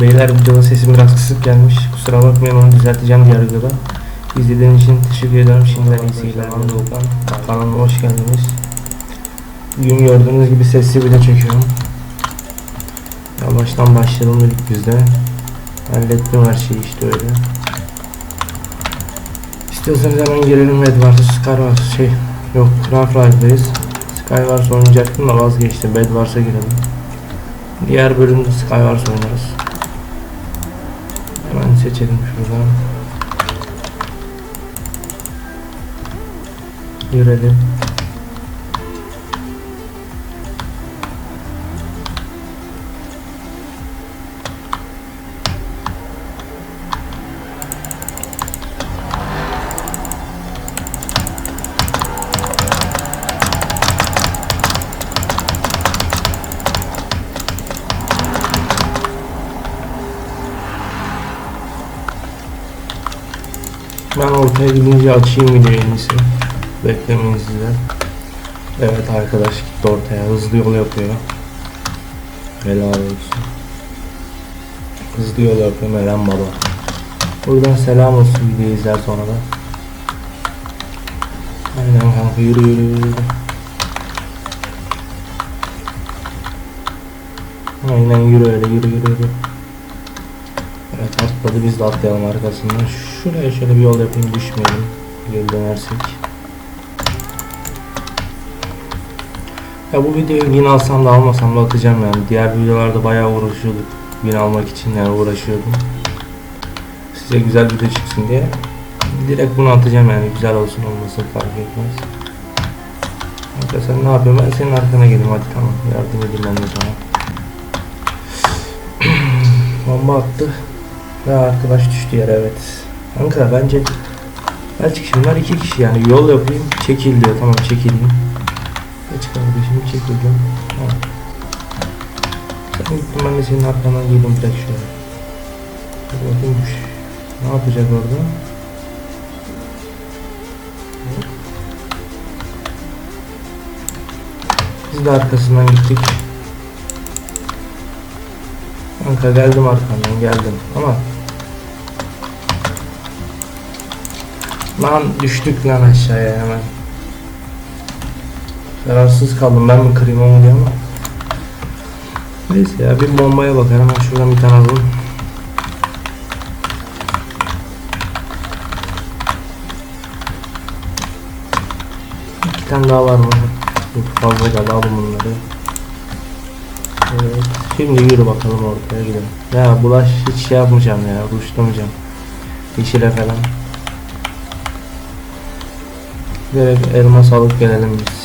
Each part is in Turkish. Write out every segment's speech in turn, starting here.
Beyler videoda sesim biraz kısık gelmiş. Kusura bakmayın onu düzelteceğim diğer videoda. İzlediğiniz için teşekkür ederim. Şimdiden iyi seyirler. Ben Doğukan. Kanalıma hoş geldiniz. Bugün gördüğünüz gibi sesli bile çekiyorum. Yavaştan başlayalım dedik biz de. Hallettim her şeyi işte öyle. İstiyorsanız hemen girelim Red varsa Scar var şey yok Half-Life'dayız. Skywars oynayacaktım da vazgeçtim. Bed varsa girelim. Diğer bölümde Skywars oynarız. Seçelim şuradan. Girelim. Ben ortaya gidince açayım videoyu. Beklemeyin sizler. Evet arkadaş gitti ortaya. Hızlı yol yapıyor. Helal olsun. Hızlı yol yapıyor Meryem Baba. Buradan selam olsun videoyu izler sonra da. Aynen kanka yürü yürü yürü. Aynen yürü öyle yürü yürü yürü. Atladı biz de atlayalım arkasından. Şuraya şöyle bir yol yapayım düşmeyelim. Geri dönersek. Ya bu videoyu win alsam da almasam da atacağım yani. Diğer videolarda bayağı uğraşıyorduk. Win almak için yani uğraşıyordum. Size güzel video çıksın diye. Direkt bunu atacağım yani güzel olsun olmasın fark etmez. Kanka sen ne yapıyorsun? Ben senin arkana geleyim hadi tamam. Yardım edeyim ben de sana. Bomba attı. Ve arkadaş düştü yere evet. Kanka bence Belki şunlar iki kişi yani yol yapayım çekil diyor tamam çekileyim. Geç kardeşim çekildim. Tamam. Gittin ben de senin arkandan girdim direkt şöyle. Bakayım. Ne yapacak orada? Biz de arkasından gittik. Kanka geldim arkandan geldim ama Lan düştük lan aşağıya hemen. Kararsız kaldım ben mi kırayım onu diye ama. Neyse ya bir bombaya bakar hemen şuradan bir tane alalım. İki tane daha var mı? Yok fazla geldi alın bunları. Evet. Şimdi yürü bakalım ortaya gidelim. Ya bulaş hiç şey yapmayacağım ya. Ruşlamayacağım. Yeşile falan. Direkt elmas alıp gelelim biz.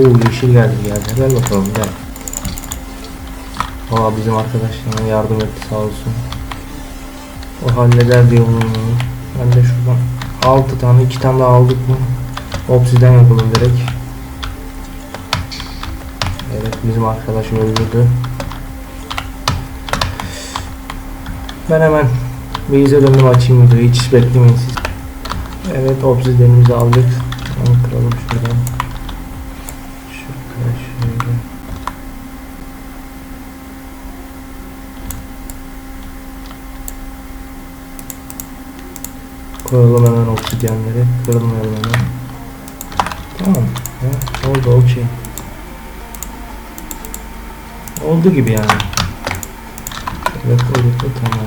Oo yeşil geldi geldi. Gel bakalım gel. Aa bizim arkadaşlarına yardım etti sağ olsun. O halleder diye bunu. Ben de şuradan 6 tane 2 tane daha aldık mı? Obsiden yapalım direkt. Evet bizim arkadaş öldürdü. Ben hemen Beyze döndüm açayım videoyu hiç beklemeyin siz. Evet obsidenimizi aldık. Onu kıralım şuradan. Şöyle şöyle. Koyalım hemen obsidyenleri. Kırılmayalım hemen. Tamam. Ya, oldu okey. Oldu gibi yani. Evet oldu tamam.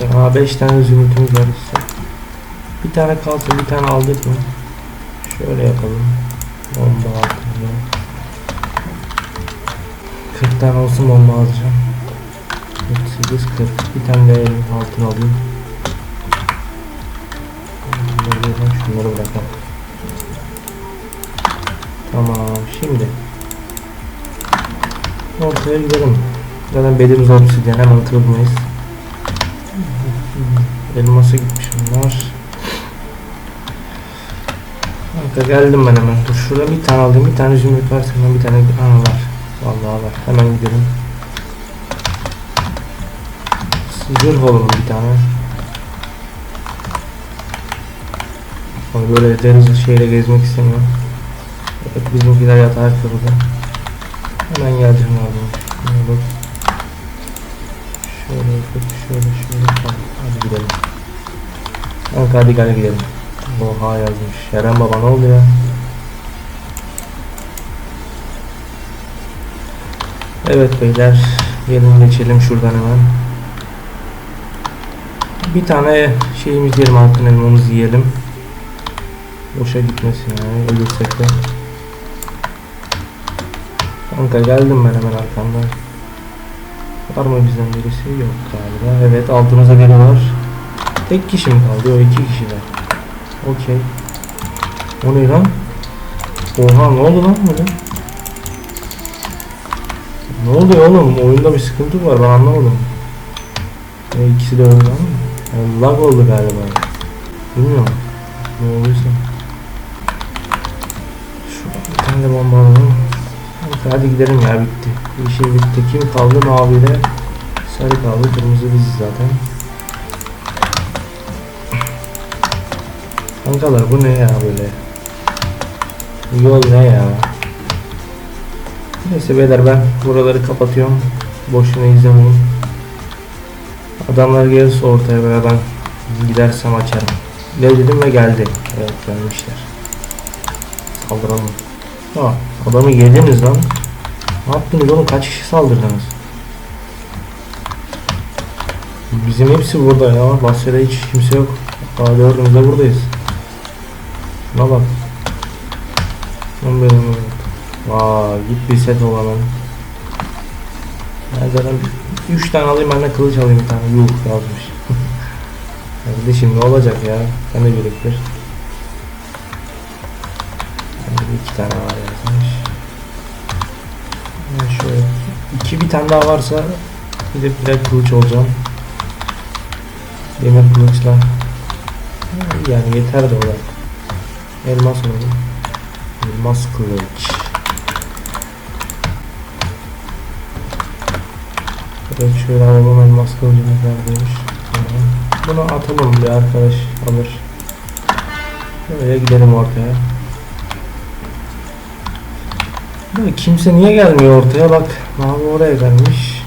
Aa 5 tane zümrütümüz var işte. Bir tane kalsın bir tane aldık mı? Şöyle yapalım. Bomba altında. 40 tane olsun bomba alacağım. 48 40. Bir tane de altın alayım. Şunları bırakalım. Tamam şimdi ortaya gidelim. Zaten belimiz obsidyen hemen kırılmayız. Elmasa gitmiş bunlar. Kanka geldim ben hemen. Dur şurada bir tane aldım. Bir tane zümrüt var. Senden bir tane ana var. Vallahi var. Hemen gidelim. Zırh alalım bir tane. Ama böyle deniz şeyle gezmek istemiyorum. Evet bizimkiler yatar kırıldı. Hemen geleceğim abi. Şöyle, şöyle, şöyle, şöyle. Hadi gidelim gel gidelim. Oha yazmış. Eren baba ne oldu ya? Evet beyler. Gelin geçelim şuradan hemen. Bir tane şeyimiz yiyelim altın elmamızı yiyelim. Boşa gitmesin yani ölürsek de. Kanka geldim ben hemen arkandan. Var mı bizden birisi? Yok galiba. Evet altımıza biri var. Tek kişi mi kaldı? O iki kişiler. Okey. O ne lan? Oha ne oldu lan böyle? Ne oluyor oğlum? Oyunda bir sıkıntı var ben anlamadım. E, ikisi de öldü ama. Lag oldu galiba. Bilmiyorum. Ne olduysa. Şuradan bir tane de bomba alalım. Hadi, gidelim ya bitti. Şey bitti. Kim kaldı? Maviyle sarı kaldı. Kırmızı biziz zaten. Kankalar bu ne ya böyle? Yol ne ya? Neyse beyler ben buraları kapatıyorum. Boşuna izlemeyin. Adamlar gelirse ortaya veya ben gidersem açarım. Ne dedim ve geldi. Evet gelmişler. Saldıralım. Ha, adamı yediniz lan. Ne yaptınız oğlum? Kaç kişi saldırdınız? Bizim hepsi burada ya. Bahçede hiç kimse yok. Daha dördümüz de buradayız. Şuna bak. Benim oğlum. Vay git bir set olalım. Ben zaten 3 tane alayım ben de kılıç alayım bir tane. Yuh yazmış. Kardeşim ne olacak ya? Ben de biriktir. De 2 tane var yazmış. Ben şöyle iki bir tane daha varsa gidip direkt kılıç olacağım. Demir kılıçla. Yani yeter de o da. Elmas olur. Elmas kılıç. Evet şöyle alalım elmas kılıcımız neredeymiş. Bunu atalım bir arkadaş alır. Böyle gidelim ortaya. Ya kimse niye gelmiyor ortaya bak. Mavi oraya gelmiş.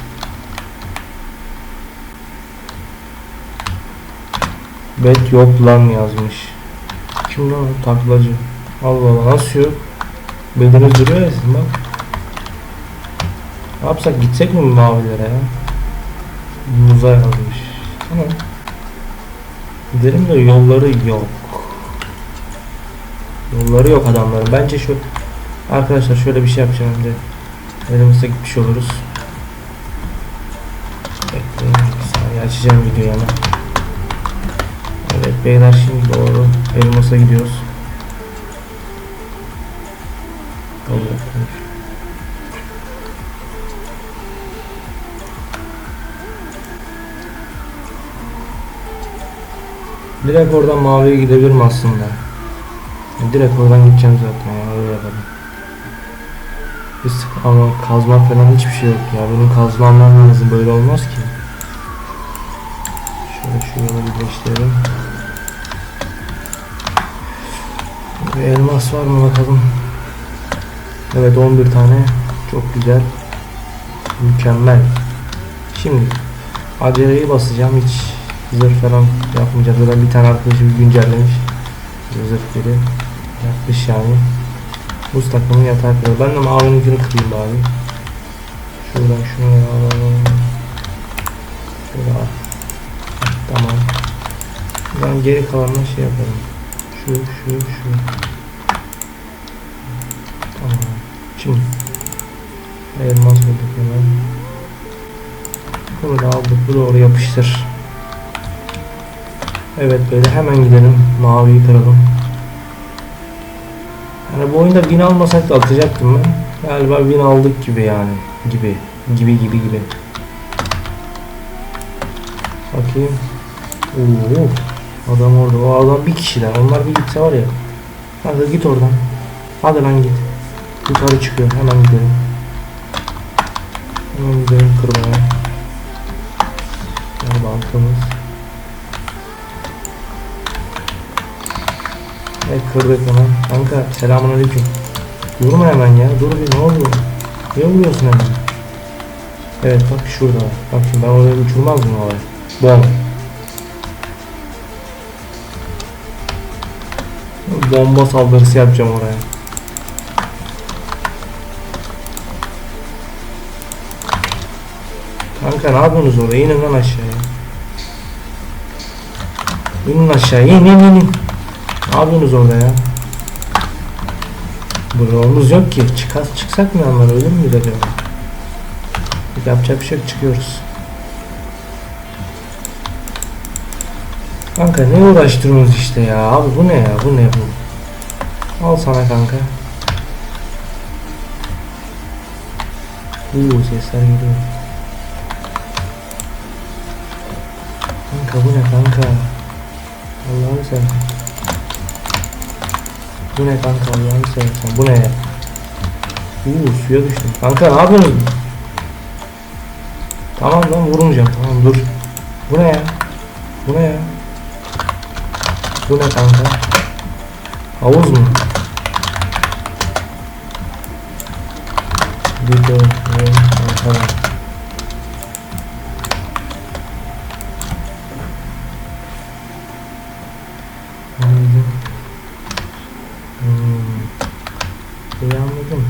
Bet yok lan yazmış. Kim lan taklacı? Allah Allah nasıl yok? Bedeniz duruyor ya bak. Ne yapsak gitsek mi bu mavilere ya? Muza yazmış. Tamam. Gidelim de yolları yok. Yolları yok adamların. Bence şu Arkadaşlar şöyle bir şey yapacağım önce. Elimizde gitmiş oluruz. Bekleyin açacağım videoyu hemen. Beyler şimdi doğru Elmas'a gidiyoruz. Direkt oradan maviye gidebilirim aslında. Direkt oradan gideceğim zaten ya öyle yapalım. Biz ama kazma falan hiçbir şey yok ya. Benim kazmam lazım böyle olmaz ki. Elmas var mı bakalım. Evet 11 tane. Çok güzel. Mükemmel. Şimdi aceleyi basacağım hiç zırh falan yapmayacağım. Zaten bir tane arkadaşım güncellemiş. Zırh biri yapmış yani. Buz takımı kırıyor. Ben de mavininkini kırayım bari. Şuradan şunu alalım. Şöyle. Tamam. Ben geri kalanına şey yaparım. Şu, şu, şu. Şimdi. Elmas bulduk hemen. Bunu da aldık. Bu doğru yapıştır. Evet böyle hemen gidelim. Maviyi kıralım. Yani bu oyunda win almasak da atacaktım ben. Galiba win aldık gibi yani. Gibi. Gibi gibi gibi. Bakayım. Oo. Adam orada. O adam bir kişiler. Onlar bir gitse var ya. Hadi git oradan. Hadi lan git. Yukarı çıkıyor. Hemen gidelim. Hemen gidelim kırmaya. Yani bankamız. Evet kırdık hemen. Kanka selamünaleyküm. Vurma hemen ya. Dur bir ne oluyor? Niye vuruyorsun hemen? Evet bak şurada. Bak şimdi ben oraya uçurmaz mı oraya? Bom. bomba saldırısı yapacağım oraya. Kanka ne yapıyorsunuz orada? İnin lan aşağıya. İnin aşağıya. İn in in in. Ne yapıyorsunuz orada ya? Bloğumuz yok ki. Çıkar, çıksak mı yanlara? Ölür müyüz acaba? Yapacak bir şey. Çıkıyoruz. Kanka ne uğraştırıyorsunuz işte ya. Abi bu ne ya? Bu ne bu? Al sana kanka. Uuu sesler geliyor. Kanka bu ne kanka? Allah'ını seversen. Bu ne kanka Allah'ını seversen. Bu ne? Uuu suya düştüm. Kanka ne yapıyorsun? Tamam lan vurmayacağım. Tamam dur. Bu ne ya? Bu ne ya? Bu ne kanka? Havuz mu? De kanka. Anladım. Hmm. İyi anladım.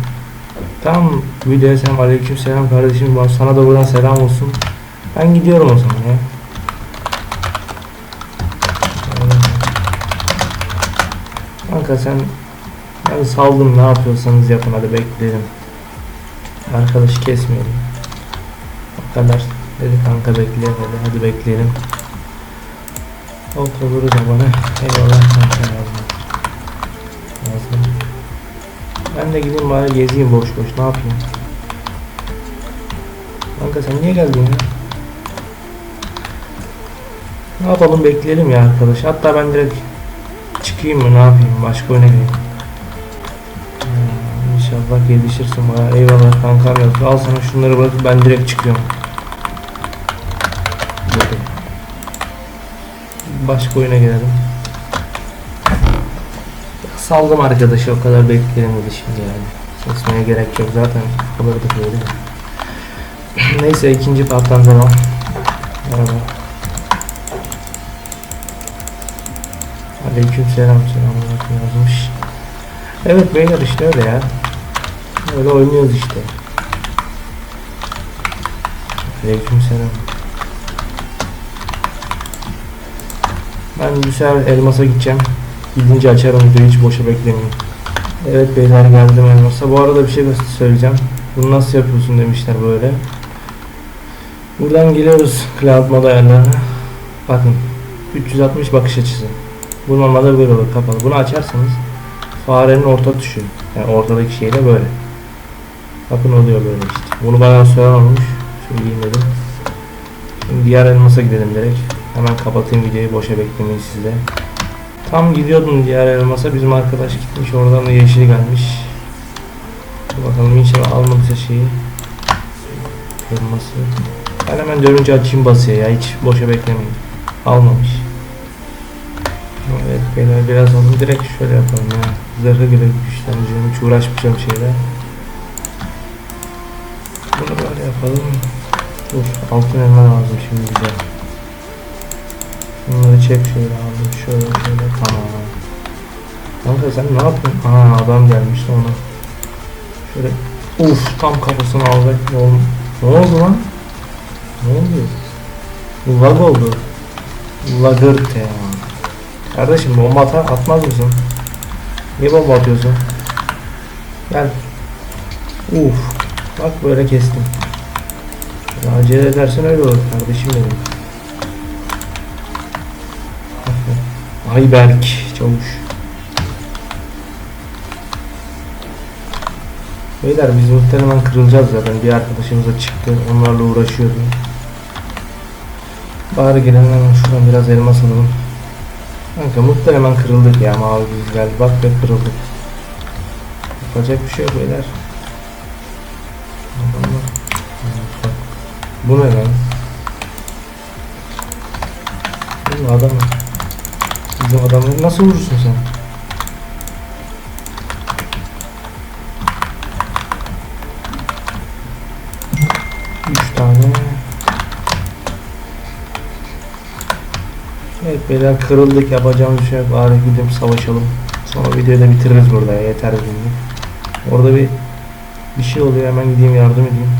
Tamam videoya selam aleyküm selam kardeşim var sana da buradan selam olsun. Ben gidiyorum o zaman ya. Kanka sen ben saldım ne yapıyorsanız yapın hadi bekleyelim. Arkadaşı kesmeyelim. O kadar dedi kanka bekleyelim hadi, hadi bekleyelim. Hop olur da bana eyvallah kanka yazma. Yazma. Ben de gideyim bari gezeyim boş boş ne yapayım. Kanka sen niye geldin ya? Ne yapalım bekleyelim ya arkadaş. Hatta ben direkt çıkayım mı ne yapayım başka oyuna gireyim. Hmm, İnşallah gelişirsin bana. Eyvallah kankam yok. Al sana şunları bırakıp ben direkt çıkıyorum. Böyle. Başka oyuna girelim. Saldım arkadaşı o kadar bekleyelim dedi şimdi yani. Kesmeye gerek yok zaten alırdık böyle de. Neyse ikinci parttan devam. Merhaba. Aleyküm selam selam yazmış. Evet beyler işte öyle ya. Öyle oynuyoruz işte. Aleyküm selam. Ben bir sefer elmasa gideceğim. Gidince açarım videoyu hiç boşa beklemeyin. Evet beyler geldim elmasa. Bu arada bir şey söyleyeceğim. Bunu nasıl yapıyorsun demişler böyle. Buradan geliyoruz Cloud Mode ayarlarına. Bakın 360 bakış açısı. Bu normalde böyle olur kapalı. Bunu açarsanız farenin orta tuşu. Yani ortadaki şey de böyle. Bakın oluyor böyle işte. Bunu bayağı soran olmuş. Söyleyeyim dedim. Şimdi diğer elmasa gidelim direkt. Hemen kapatayım videoyu boşa beklemeyin sizde. Tam gidiyordum diğer elmasa bizim arkadaş gitmiş oradan da yeşil gelmiş. Bakalım inşallah almadıysa şeyi. Elması. Ben hemen dönünce açayım basıyor ya hiç boşa beklemeyin. Almamış. Evet beyler biraz onu direkt şöyle yapalım ya. Zırhı bile güçlendireceğim hiç uğraşmayacağım şeyle. Bunu böyle yapalım. Dur altın elma lazım şimdi bize. Bunları çek şöyle abi şöyle şöyle tamam. Kanka sen ne yapıyorsun? Aa adam gelmiş ona. Şöyle uf tam kafasını aldık. Oğlum, ne oldu lan? Ne oluyor? Bu lag oldu. Lagırt ya. Kardeşim bomba atar, atmaz mısın? Niye bomba atıyorsun? Gel. Uf. Bak böyle kestim. Ya acele edersen öyle olur kardeşim benim. Ayberk Çavuş. Beyler biz muhtemelen kırılacağız zaten. Bir arkadaşımız da çıktı. Onlarla uğraşıyordu. Bari gelen hemen şuradan biraz elmas alalım. Kanka muhtemelen kırıldık ya mavi biz geldi. Bak ve kırıldık. Yapacak bir şey yok beyler. Bu ne lan? Bu adam. Bizim adamları nasıl vurursun sen? Üç tane. Evet beyler kırıldık yapacağımız bir şey yok. Bari gidip savaşalım. Sonra videoyu da bitiririz burada. Yeter bugünlük. Orada bir bir şey oluyor. Hemen gideyim yardım edeyim.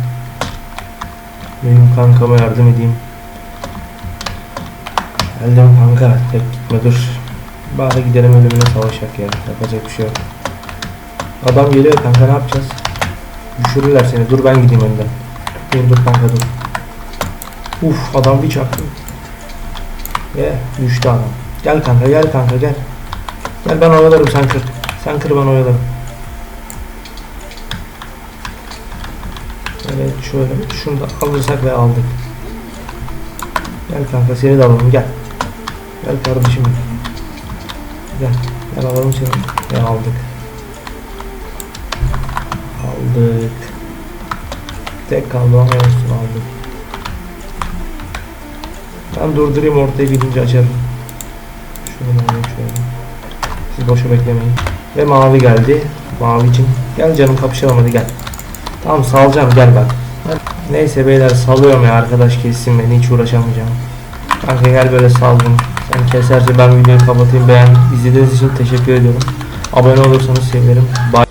Benim kankama yardım edeyim. Geldim kanka. Tek gitme dur. Bari gidelim ölümüne savaşak ya. Yapacak bir şey yok. Adam geliyor kanka ne yapacağız? Düşürürler seni. Dur ben gideyim önden. Dur dur kanka dur. Uf adam bir çaktı. Ye düştü adam. Gel kanka gel kanka gel. Gel ben oyalarım sen kır. Sen kır ben oyalarım. Evet şöyle şunu da alırsak ve aldık. Gel kanka seni de alalım gel. Gel kardeşim. Gel. Gel alalım seni. Ve aldık. Aldık. Tek kaldı ama olsun aldık. Ben durdurayım ortaya gidince açarım. Şunu alayım şöyle. Siz boşa beklemeyin. Ve mavi geldi. Mavicim. Gel canım kapışalım hadi gel. Tamam salacağım gel bak. Neyse beyler salıyorum ya arkadaş kessin beni hiç uğraşamayacağım. Kanka gel böyle. Sen keserse ben videoyu kapatayım. Beğen izlediğiniz için teşekkür ediyorum. Abone olursanız sevinirim. Bye.